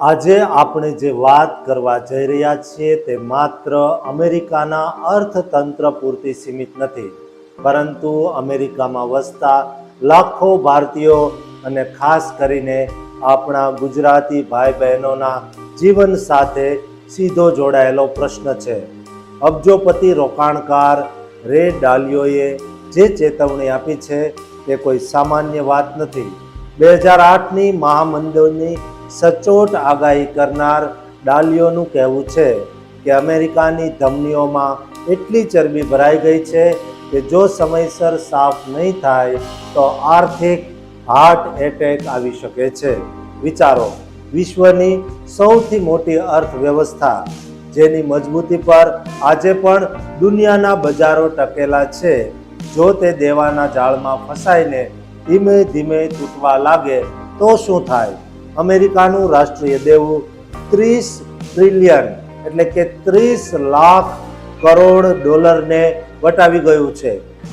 આજે આપણે જે વાત કરવા જઈ રહ્યા છીએ તે માત્ર અમેરિકાના અર્થતંત્ર પૂરતી સીમિત નથી, પરંતુ અમેરિકામાં વસતા લાખો ભારતીયો અને ખાસ કરીને આપણા ગુજરાતી ભાઈ બહેનોના જીવન સાથે સીધો જોડાયેલો પ્રશ્ન છે. અબજોપતિ રોકાણકાર રે ડાલિયોએ જે ચેતવણી આપી છે તે કોઈ સામાન્ય વાત નથી. બે હજાર આઠની મહામંદોની સચોટ આગાહી કરનાર ડાલિયોનું કહેવું છે કે અમેરિકાની ધમનીઓમાં એટલી ચરબી ભરાઈ ગઈ છે કે જો સમયસર સાફ નહીં થાય તો આર્થિક હાર્ટ એટેક આવી શકે છે. વિચારો, વિશ્વની સૌથી મોટી અર્થવ્યવસ્થા જેની મજબૂતી પર આજે પણ દુનિયાના બજારો ટકેલા છે, જો તે દેવાના જાળમાં ફસાઈને ધીમે ધીમે તૂટવા લાગે તો શું થાય? અમેરિકાનું રાષ્ટ્રીય દેવું ત્રીસ ટ્રિલિયન એટલે કે ત્રીસ લાખ કરોડ ડોલરને વટાવી ગયું છે.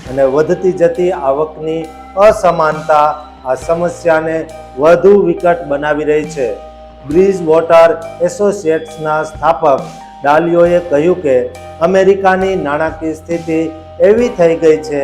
અને વધતી જતી આવકની અસમાનતા આ સમસ્યાને વધુ વિકટ બનાવી રહી છે. બ્રિજ વોટર એસોસિએટ્સના સ્થાપક ડાલિયોએ કહ્યું કે, અમેરિકાની નાણાકીય સ્થિતિ એવી થઈ ગઈ છે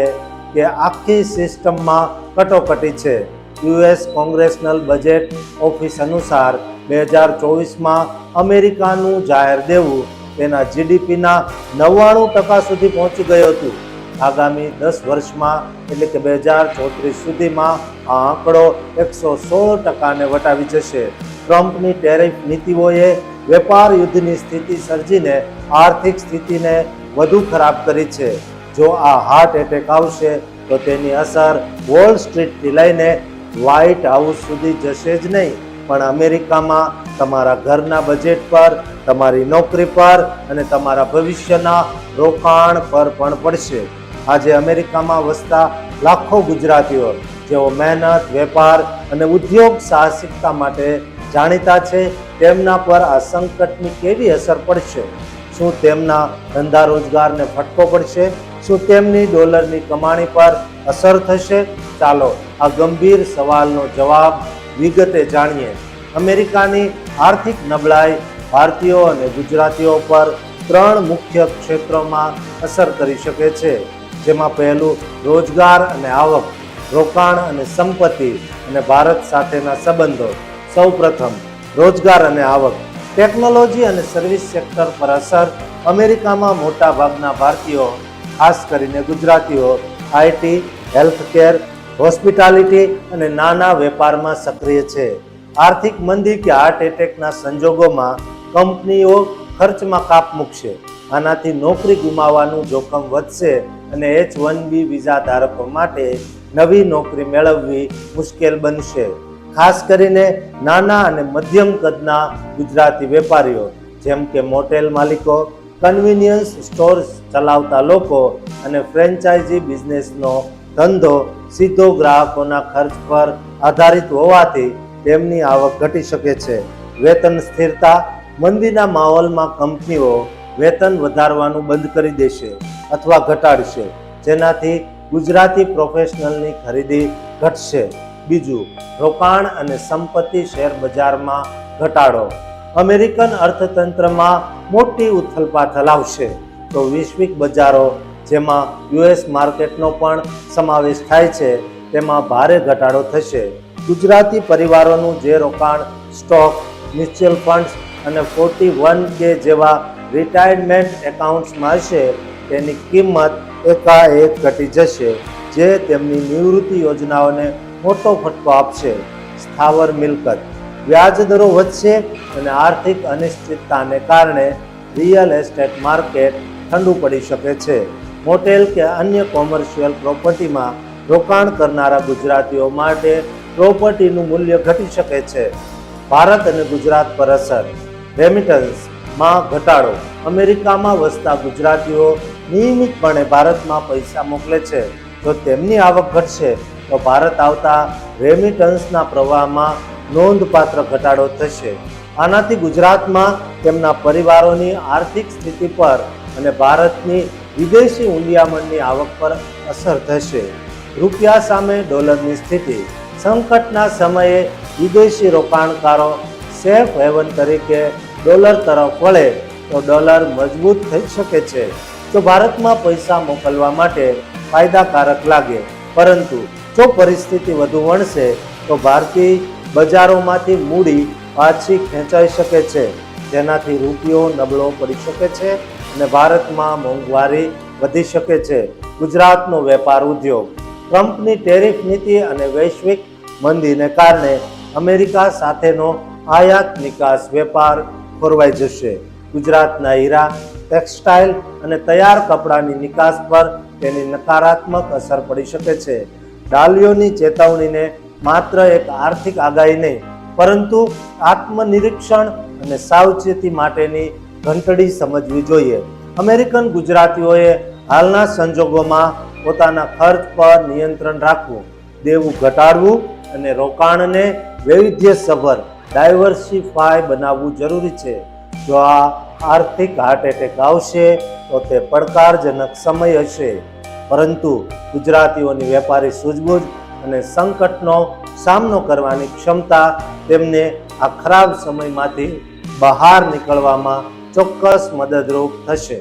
કે આખી સિસ્ટમમાં કટોકટી છે. યુએસ કોંગ્રેશનલ બજેટ ઓફિસ અનુસાર બે હજાર ચોવીસમાં અમેરિકાનું જાહેર દેવું તેના જીડીપીના નવ્વાણું ટકા સુધી પહોંચી ગયું હતું. આગામી દસ વર્ષમાં, એટલે કે બે હજાર ચોત્રીસ સુધીમાં, આ આંકડો એકસો સોળ ટકાને વટાવી જશે. ટ્રમ્પની ટેરિફ નીતિઓએ વેપાર યુદ્ધની સ્થિતિ સર્જીને આર્થિક સ્થિતિને વધુ ખરાબ કરી છે. જો આ હાર્ટ એટેક આવશે, તો તેની અસર વોલ સ્ટ્રીટથી લઈને વ્હાઇટ હાઉસ સુધી જશે જ નહીં. પણ અમેરિકામાં તમારા ઘરના બજેટ પર, તમારી નોકરી પર અને તમારા ભવિષ્યના રોકાણ પર પણ પડશે. આજે અમેરિકામાં વસતા લાખો ગુજરાતીઓ, જેઓ મહેનત, વેપાર અને ઉદ્યોગ સાહસિકતા માટે જાણીતા છે, તેમના પર આ સંકટની કેવી અસર પડશે? શું તેમના ધંધા રોજગારને ફટકો પડશે? શું તેમની ડોલરની કમાણી પર અસર થશે? ચાલો, આ ગંભીર સવાલનો જવાબ વિગતે જાણીએ. અમેરિકાની આર્થિક નબળાઈ ભારતીયો અને ગુજરાતીઓ પર ત્રણ મુખ્ય ક્ષેત્રોમાં અસર કરી શકે છે, જેમાં પહેલું રોજગાર અને આવક, રોકાણ અને સંપત્તિ અને ભારત સાથેના સંબંધો. સૌપ્રથમ, રોજગાર અને આવક. ટેકનોલોજી અને સર્વિસ સેક્ટર પર અસર અમેરિકામાં મોટા ભાગના ભારતીયો, ખાસ કરીને ગુજરાતીઓ આઈટી, હેલ્થકેર, હોસ્પિટાલિટી અને નાના વેપારમાં સક્રિય છે. આર્થિક મંદી કે હાર્ટ એટેકના સંજોગોમાં કંપનીઓ ખર્ચમાં કાપ મૂકશે. આનાથી નોકરી ગુમાવવાનું જોખમ વધશે અને એચ વન બી વિઝા ધારકો માટે નવી નોકરી મેળવવી મુશ્કેલ બનશે. ખાસ કરીને નાના અને મધ્યમ કદના ગુજરાતી વેપારીઓ, જેમ કે મોટેલ માલિકો કન્વિનિયન્સ સ્ટોર્સ ચલાવતા લોકો અને ફ્રેન્ચાઇઝી બિઝનેસનો ધંધો સીધો ગ્રાહકોના ખર્ચ પર આધારિત હોવાથી તેમની આવક ઘટી શકે છે. વેતન સ્થિરતા મંદીના માહોલમાં કંપનીઓ વેતન વધારવાનું બંધ કરી દેશે અથવા ઘટાડશે, જેનાથી ગુજરાતી પ્રોફેશનલની ખરીદી ઘટશે. બીજું, રોકાણ અને સંપત્તિ શેર બજારમાં ઘટાડો. અમેરિકન અર્થતંત્રમાં મોટી ઉથલપાથલ આવશે. તો વૈશ્વિક બજારો, જેમાં યુએસ માર્કેટનો પણ સમાવેશ થાય છે, તેમાં ભારે ઘટાડો થશે. ગુજરાતી પરિવારોનું જે રોકાણ, સ્ટોક, મ્યુચ્યુઅલ ફંડ્સ અને ફોર્ટી વન કે જેવા રિટાયરમેન્ટ એકાઉન્ટ્સમાં હશે, તેની કિંમત એકાએક ઘટી જશે, જે તેમની નિવૃત્તિ યોજનાઓને મોટો ફટકો આપશે. સ્થાવર મિલકત. વ્યાજ દરો વધશે અને આર્થિક અનિશ્ચિતતાને કારણે રિયલ એસ્ટેટ માર્કેટ ઠંડુ પડી શકે છે. મોટેલ કે અન્ય કોમર્શિયલ પ્રોપર્ટીમાં રોકાણ કરનારા ગુજરાતીઓ માટે પ્રોપર્ટીનું મૂલ્ય ઘટી શકે છે. ભારત અને ગુજરાત પર અસર. રેમિટન્સમાં ઘટાડો. અમેરિકામાં વસતા ગુજરાતીઓ નિયમિતપણે ભારતમાં પૈસા મોકલે છે. જો તેમની આવક ઘટશે, તો ભારત આવતા રેમિટન્સના પ્રવાહમાં નોંધપાત્ર ઘટાડો થશે. આનાથી ગુજરાતમાં તેમના પરિવારોની આર્થિક સ્થિતિ પર અને ભારતની વિદેશી ઊંડિયામણની આવક પર અસર થશે. રૂપિયા સામે ડોલરની સ્થિતિ. સંકટના સમયે વિદેશી રોકાણકારો સેફ હેવન તરીકે ડોલર તરફ વળે તો ડોલર મજબૂત થઈ શકે છે. જો ભારતમાં પૈસા મોકલવા માટે ફાયદાકારક લાગે, પરંતુ જો પરિસ્થિતિ વધુ વણશે તો ભારતીય બજારોમાંથી મૂડી પાછી ખેંચાઈ શકે છે. જેનાથી રૂપિયો નબળો પડી શકે છે અને ભારતમાં મોંઘવારી વધી શકે છે. ગુજરાતનો વેપાર ઉદ્યોગ. ટ્રમ્પની ટેરિફ નીતિ અને વૈશ્વિક મંદીને કારણે અમેરિકા સાથેનો આયાત નિકાસ વેપાર ખોરવાઈ જશે. ગુજરાતના હીરા, ટેક્સટાઇલ અને તૈયાર કપડાની નિકાસ પર તેની નકારાત્મક અસર પડી શકે છે. ડાલીઓની ચેતવણીને માત્ર એક આર્થિક આગાહી નહીં, પરંતુ આત્મનિરીક્ષણ અને સાવચેતી માટેની ઘંટડી સમજવી જોઈએ. અમેરિકન ગુજરાતીઓએ હાલના સંજોગોમાં પોતાના ખર્ચ પર નિયંત્રણ રાખવું, દેવું ઘટાડવું અને રોકાણને વૈવિધ્યસભર, ડાયવર્સિફાય બનાવવું જરૂરી છે. જો આ આર્થિક હાર્ટ એટેક આવશે, તો તે પડકારજનક સમય હશે. પરંતુ ગુજરાતીઓની વેપારી સૂઝબૂછ અને સંકટનો સામનો કરવાની ક્ષમતા તેમને આ ખરાબ સમયમાંથી બહાર નીકળવામાં ચોક્કસ મદદરૂપ થશે.